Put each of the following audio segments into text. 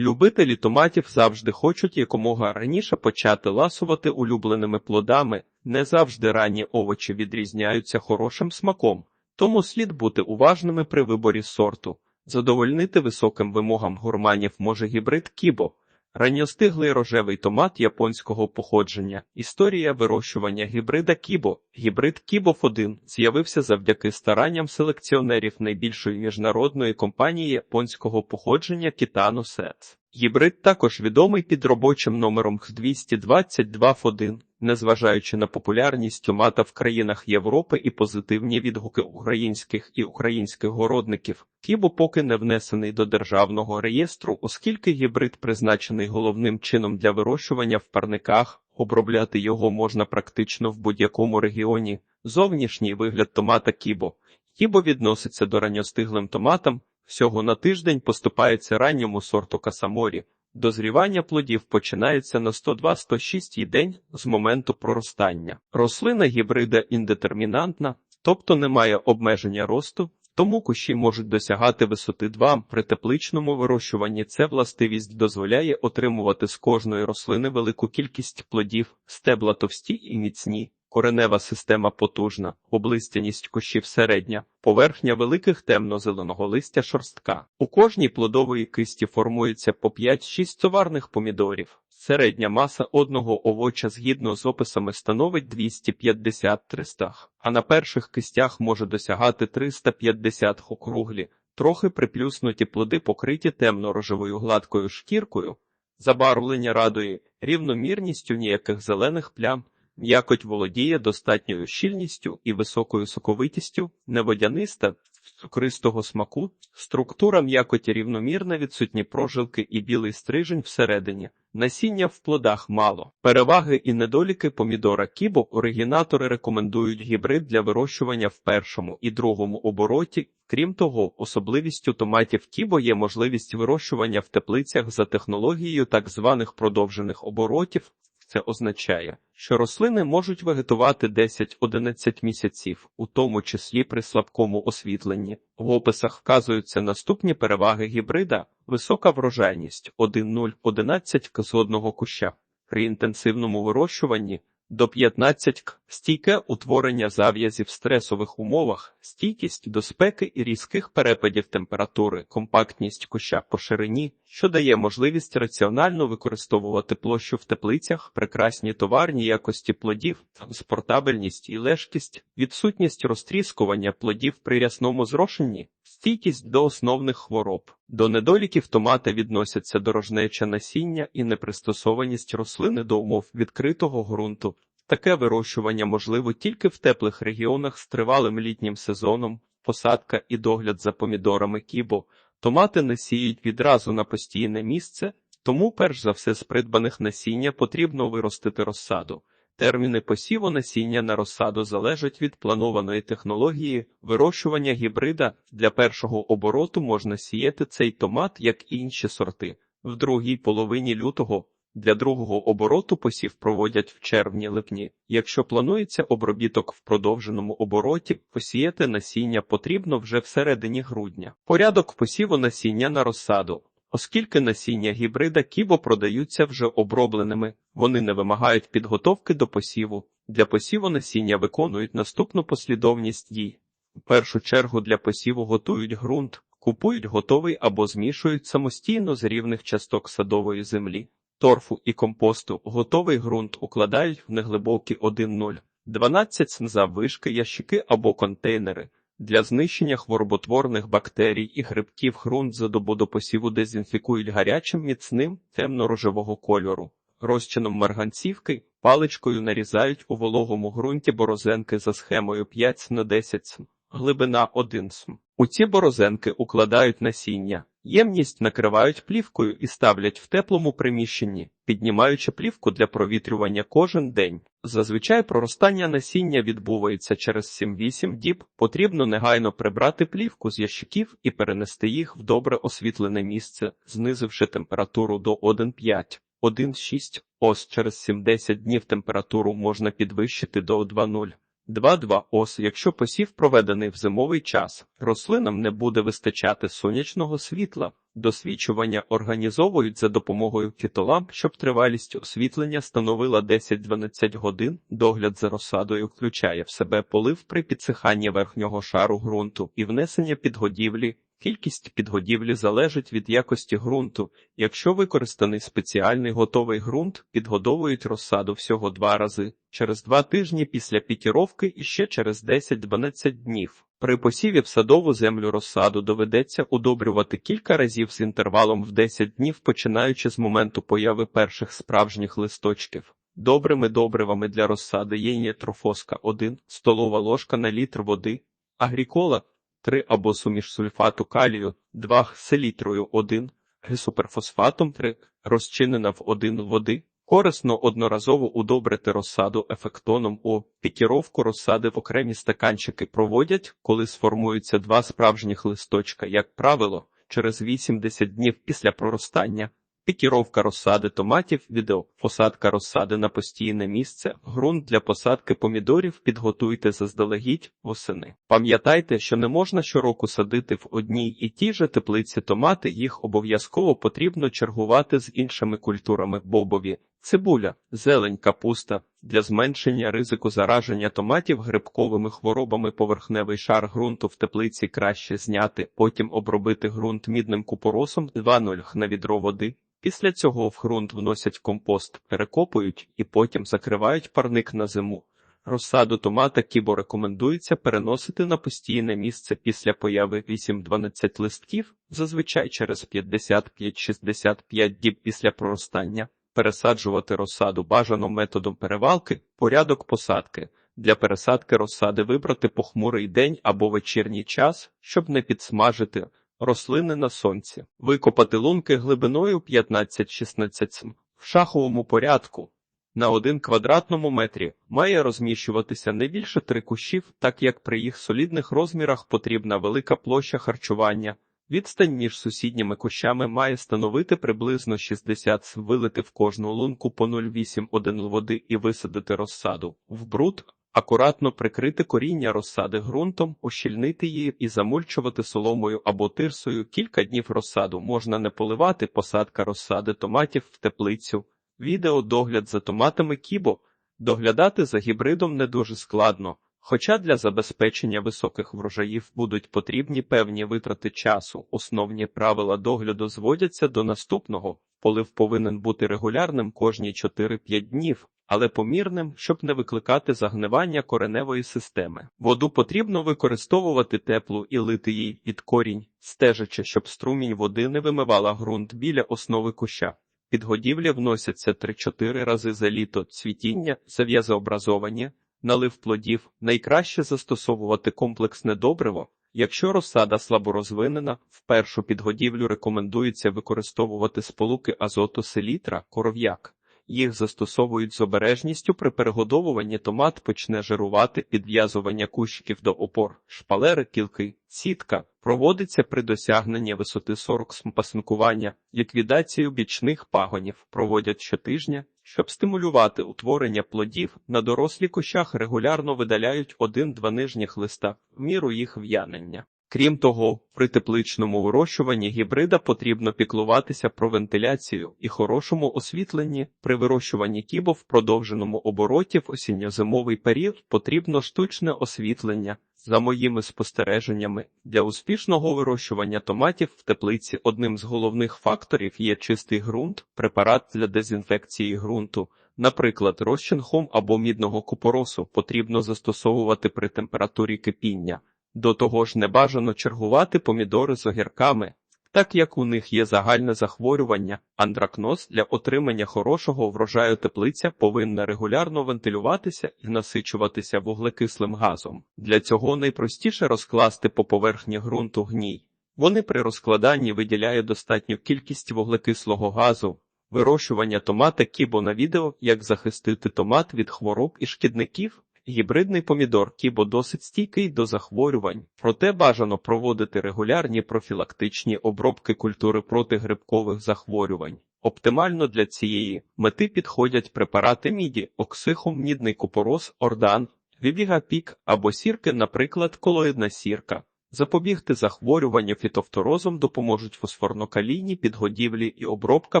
Любителі томатів завжди хочуть якомога раніше почати ласувати улюбленими плодами. Не завжди ранні овочі відрізняються хорошим смаком, тому слід бути уважними при виборі сорту. Задовольнити високим вимогам гурманів може гібрид кібо. Ранньостиглий рожевий томат японського походження. Історія вирощування гібрида Кібо. Гібрид Кібов 1 з'явився завдяки старанням селекціонерів найбільшої міжнародної компанії японського походження Кітано Сет. Гібрид також відомий під робочим номером 222 1 Незважаючи на популярність томата в країнах Європи і позитивні відгуки українських і українських городників, Кібо поки не внесений до державного реєстру, оскільки гібрид призначений головним чином для вирощування в парниках, обробляти його можна практично в будь-якому регіоні. Зовнішній вигляд томата Кібо. Кібо відноситься до ранньостиглим томатам, всього на тиждень поступається ранньому сорту касаморі. Дозрівання плодів починається на 102-106 день з моменту проростання. Рослина гібрида індетермінантна, тобто немає обмеження росту, тому кущі можуть досягати висоти 2 при тепличному вирощуванні. Це властивість дозволяє отримувати з кожної рослини велику кількість плодів, стебла товсті і міцні. Коренева система потужна, облистяність кущів середня, поверхня великих темно-зеленого листя шорстка. У кожній плодової кисті формується по 5-6 товарних помідорів. Середня маса одного овоча згідно з описами становить 250-300, а на перших кистях може досягати 350 округлі, трохи приплюснуті плоди покриті темно-рожевою гладкою шкіркою, забарвлення радує рівномірністю ніяких зелених плям. М'якоть володіє достатньою щільністю і високою соковитістю, неводяниста, цукристого смаку, структура м'якоті рівномірна, відсутні прожилки і білий стрижень всередині. Насіння в плодах мало. Переваги і недоліки помідора кібо оригінатори рекомендують гібрид для вирощування в першому і другому обороті. Крім того, особливістю томатів кібо є можливість вирощування в теплицях за технологією так званих продовжених оборотів. Це означає, що рослини можуть вегетувати 10-11 місяців, у тому числі при слабкому освітленні. В описах вказуються наступні переваги гібрида: висока врожайність 1,0-11 к з одного куща. При інтенсивному вирощуванні до 15 к. Стійке утворення зав'язів в стресових умовах, стійкість до спеки і різких перепадів температури, компактність куща по ширині, що дає можливість раціонально використовувати площу в теплицях, прекрасні товарні якості плодів, транспортабельність і лежкість, відсутність розтріскування плодів при рясному зрошенні, стійкість до основних хвороб. До недоліків томата відносяться дорожнеча насіння і непристосованість рослини до умов відкритого ґрунту. Таке вирощування можливо тільки в теплих регіонах з тривалим літнім сезоном, посадка і догляд за помідорами кібо. Томати не сіють відразу на постійне місце, тому перш за все з придбаних насіння потрібно виростити розсаду. Терміни посіву насіння на розсаду залежать від планованої технології вирощування гібрида. Для першого обороту можна сіяти цей томат, як інші сорти. В другій половині лютого для другого обороту посів проводять в червні-липні. Якщо планується обробіток в продовженому обороті, посіяти насіння потрібно вже всередині грудня. Порядок посіву насіння на розсаду. Оскільки насіння гібрида кібо продаються вже обробленими, вони не вимагають підготовки до посіву. Для посіву насіння виконують наступну послідовність дій. В першу чергу для посіву готують ґрунт, купують готовий або змішують самостійно з рівних часток садової землі, торфу і компосту. Готовий ґрунт укладають в неглибокі 1-0, 12 см заввишки ящики або контейнери. Для знищення хвороботворних бактерій і грибків ґрунт за добу до посіву дезінфікують гарячим міцним темно-рожевого кольору. Розчином марганцівки паличкою нарізають у вологому ґрунті борозенки за схемою 5 на 10 см, глибина 1 см. У ці борозенки укладають насіння. Ємність накривають плівкою і ставлять в теплому приміщенні, піднімаючи плівку для провітрювання кожен день. Зазвичай проростання насіння відбувається через 7-8 діб. Потрібно негайно прибрати плівку з ящиків і перенести їх в добре освітлене місце, знизивши температуру до 1,5. 1,6 ос через 70 днів температуру можна підвищити до 2,0. 2-2 ос, якщо посів проведений в зимовий час, рослинам не буде вистачати сонячного світла. Досвідчування організовують за допомогою фітоламп, щоб тривалість освітлення становила 10-12 годин. Догляд за розсадою включає в себе полив при підсиханні верхнього шару ґрунту і внесення підгодівлі. Кількість підгодівлі залежить від якості ґрунту. Якщо використаний спеціальний готовий ґрунт, підгодовують розсаду всього два рази через два тижні після пікіровки і ще через 10-12 днів. При посіві в садову землю розсаду доведеться удобрювати кілька разів з інтервалом в 10 днів, починаючи з моменту появи перших справжніх листочків. Добрими добривами для розсади є нітрофоска 1, столова ложка на літр води, агрікола 3 або суміш сульфату калію 2 селітрою 1, гесуперфосфатом 3, розчинена в 1 води. Корисно одноразово удобрити розсаду ефектоном у пікіровку розсади в окремі стаканчики проводять, коли сформуються два справжніх листочка, як правило, через 80 днів після проростання. Пікіровка розсади томатів, відео, посадка розсади на постійне місце, ґрунт для посадки помідорів підготуйте заздалегідь восени. Пам'ятайте, що не можна щороку садити в одній і тій же теплиці томати, їх обов'язково потрібно чергувати з іншими культурами бобові, цибуля, зелень, капуста. Для зменшення ризику зараження томатів грибковими хворобами поверхневий шар ґрунту в теплиці краще зняти, потім обробити ґрунт мідним купоросом 2-0 на відро води. Після цього в ґрунт вносять компост, перекопують і потім закривають парник на зиму. Розсаду томата кібо рекомендується переносити на постійне місце після появи 8-12 листків, зазвичай через 55-65 діб після проростання, пересаджувати розсаду бажано методом перевалки, порядок посадки. Для пересадки розсади вибрати похмурий день або вечірній час, щоб не підсмажити рослини на сонці, викопати лунки глибиною 15-16 см в шаховому порядку. На один квадратному метрі має розміщуватися не більше три кущів, так як при їх солідних розмірах потрібна велика площа харчування. Відстань між сусідніми кущами має становити приблизно 60 см, вилити в кожну лунку по 0,8 води і висадити розсаду в бруд, акуратно прикрити коріння розсади ґрунтом, ощільнити її і замульчувати соломою або тирсою. Кілька днів розсаду можна не поливати посадка розсади томатів в теплицю. Відео догляд за томатами кібо. Доглядати за гібридом не дуже складно, хоча для забезпечення високих врожаїв будуть потрібні певні витрати часу. Основні правила догляду зводяться до наступного. Полив повинен бути регулярним кожні 4-5 днів, але помірним, щоб не викликати загнивання кореневої системи. Воду потрібно використовувати теплу і лити їй під корінь, стежачи, щоб струмінь води не вимивала ґрунт біля основи куща. Підгодівлі вносяться 3-4 рази за літо цвітіння, зав'язообразовані, налив плодів, найкраще застосовувати комплексне добриво. Якщо розсада слаборозвинена, в першу підгодівлю рекомендується використовувати сполуки азоту селітра, коров'як. Їх застосовують з обережністю при перегодовуванні томат почне жирувати підв'язування кущиків до опор, шпалери, кілки, сітка, проводиться при досягненні висоти 40 см пасинкування, ліквідацію бічних пагонів. Проводять щотижня, щоб стимулювати утворення плодів, на дорослі кущах регулярно видаляють один-два нижніх листа в міру їх в'янення. Крім того, при тепличному вирощуванні гібрида потрібно піклуватися про вентиляцію і хорошому освітленні. При вирощуванні кібо в продовженому обороті в осінньо-зимовий період потрібно штучне освітлення. За моїми спостереженнями, для успішного вирощування томатів в теплиці одним з головних факторів є чистий ґрунт, препарат для дезінфекції ґрунту. Наприклад, розчин хом або мідного купоросу потрібно застосовувати при температурі кипіння. До того ж не бажано чергувати помідори з огірками, так як у них є загальне захворювання, андракноз для отримання хорошого врожаю теплиця повинна регулярно вентилюватися і насичуватися вуглекислим газом. Для цього найпростіше розкласти по поверхні ґрунту гній. Вони при розкладанні виділяють достатню кількість вуглекислого газу. Вирощування томата кібо на відео, як захистити томат від хвороб і шкідників. Гібридний помідор кібо досить стійкий до захворювань, проте бажано проводити регулярні профілактичні обробки культури проти грибкових захворювань. Оптимально для цієї мети підходять препарати міді, оксихом, мідний купорос, ордан, вібігапік або сірки, наприклад, колоїдна сірка. Запобігти захворюванню фітофторозом допоможуть фосфорно-калійні підгодівлі і обробка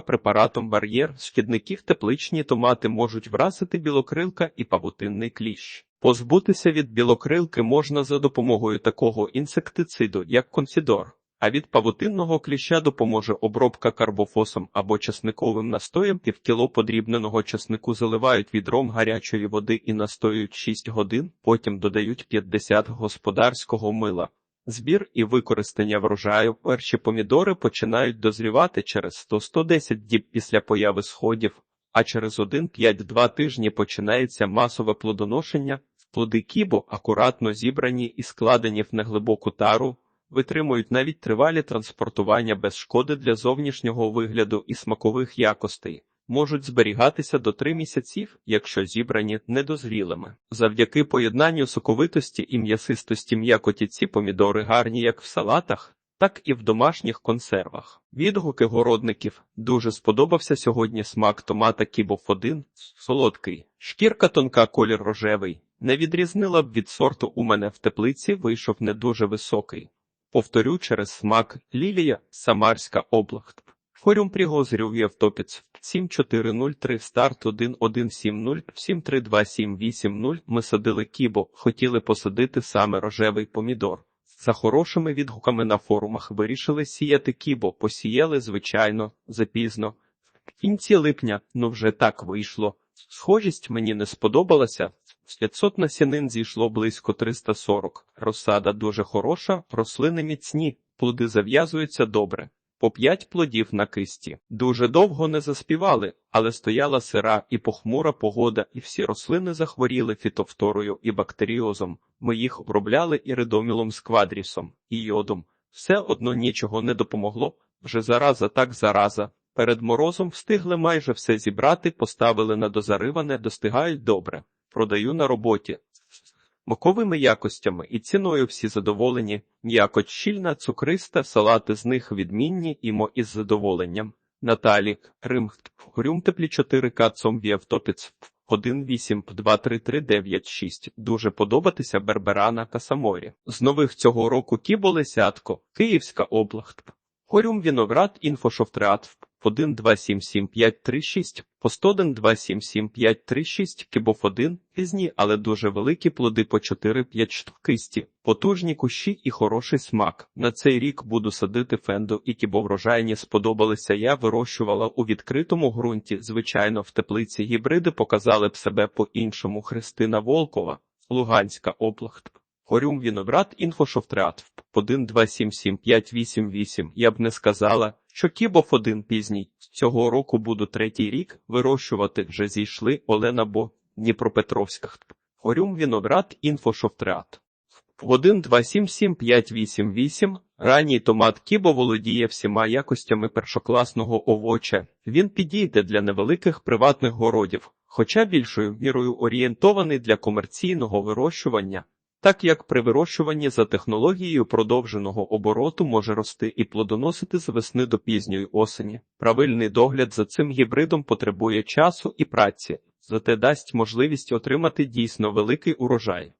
препаратом бар'єр. Шкідників тепличні томати можуть вразити білокрилка і павутинний кліщ. Позбутися від білокрилки можна за допомогою такого інсектициду, як консідор. А від павутинного кліща допоможе обробка карбофосом або часниковим настоєм. Півкіло подрібненого часнику заливають відром гарячої води і настоюють 6 годин, потім додають 50 господарського мила. Збір і використання врожаю перші помідори починають дозрівати через 100-110 діб після появи сходів, а через 1-5-2 тижні починається масове плодоношення. Плоди кібо, акуратно зібрані і складені в неглибоку тару, витримують навіть тривалі транспортування без шкоди для зовнішнього вигляду і смакових якостей. Можуть зберігатися до 3 місяців, якщо зібрані недозрілими. Завдяки поєднанню соковитості і м'ясистості м'якоті ці помідори гарні як в салатах, так і в домашніх консервах. Відгуки городників дуже сподобався сьогодні смак томата Кібов 1 солодкий, шкірка тонка, колір рожевий. Не відрізнила б від сорту у мене в теплиці вийшов не дуже високий. Повторю через смак Лілія, Самарська область. Форум пригозрів Євтопіц 7403 старт 1170 732780 Ми садили кібо, хотіли посадити саме рожевий помідор. За хорошими відгуками на форумах вирішили сіяти кібо, посіяли, звичайно, запізно. В кінці липня, ну вже так вийшло. Схожість мені не сподобалася. З 500 насінин зійшло близько 340. Розсада дуже хороша, рослини міцні, плоди зав'язуються добре. По п'ять плодів на кисті. Дуже довго не заспівали, але стояла сира і похмура погода, і всі рослини захворіли фітофторою і бактеріозом. Ми їх обробляли і редомілом з квадрісом, і йодом. Все одно нічого не допомогло. Вже зараза так зараза. Перед морозом встигли майже все зібрати, поставили на дозариване, достигають добре. Продаю на роботі. Смаковими якостями і ціною всі задоволені, м'якоть щільна, цукриста, салати з них відмінні, імо із задоволенням. Наталі, Рим, Грюм теплі 4 кацом Вєвтопіц, 1 8 2 3 3 9 6. Дуже подобатися Берберана та Саморі. З нових цього року Кібо Лисятко, Київська область. Хорюм Віноград Інфошофтреат 1 2 7 7 5 3 6, пост 1 2 7 7 5 3 6, кібов 1, пізні, але дуже великі плоди по 4-5 штук кисті, потужні кущі і хороший смак. На цей рік буду садити фенду і кібов врожайні сподобалися. Я вирощувала у відкритому ґрунті. Звичайно, в теплиці гібриди показали б себе по-іншому. Христина Волкова, Луганська область. Хорюм Віноград Інфошофтреат 1 2 7 7 5 8 8. Я б не сказала, що Кібов один пізній. Цього року буду третій рік вирощувати вже зійшли Олена Бо, Дніпропетровська. Хорюм Віноград Інфошофтреат 1 2 7 7 5 8 8. Ранній томат Кібо володіє всіма якостями першокласного овоча. Він підійде для невеликих приватних городів, хоча більшою мірою орієнтований для комерційного вирощування. Так як при вирощуванні за технологією продовженого обороту може рости і плодоносити з весни до пізньої осені. Правильний догляд за цим гібридом потребує часу і праці, зате дасть можливість отримати дійсно великий урожай.